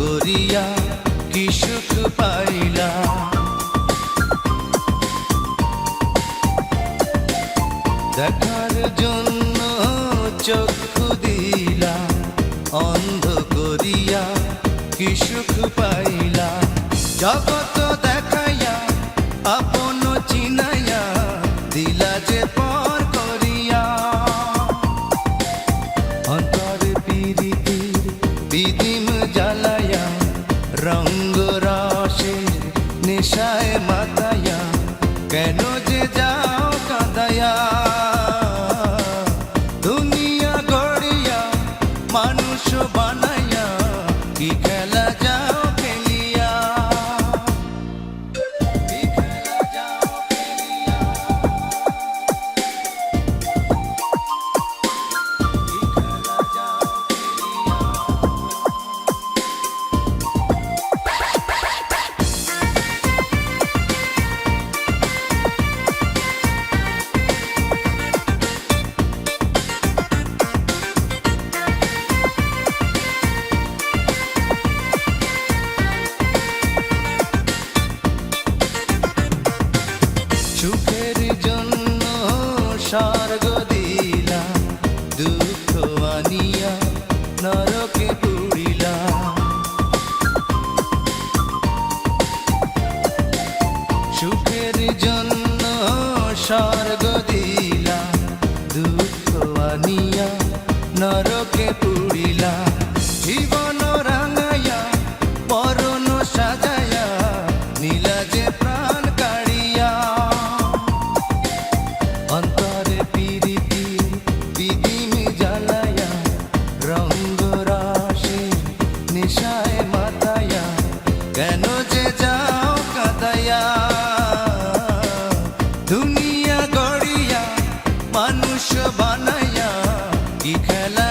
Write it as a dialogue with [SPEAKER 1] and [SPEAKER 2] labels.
[SPEAKER 1] করিয়া কি সুখ পাইলা? দেখার জন্য চক্ষু দিলা অন্ধ করিয়া কি সুখ পাইলা? জগত নেশায় মাতায়া কেন যে যাও কাঁদায়া। দুনিয়া গড়িয়া মানুষ বানাইয়া কি সুখের জন্য স্বর্গ দিলা দুঃখ আনিয়া নরকে পুরিলা সুখের জন্য স্বর্গ কেন যে যাও কাদায়া দুনিয়া গড়িয়া মানুষ বানায়া কি খেলা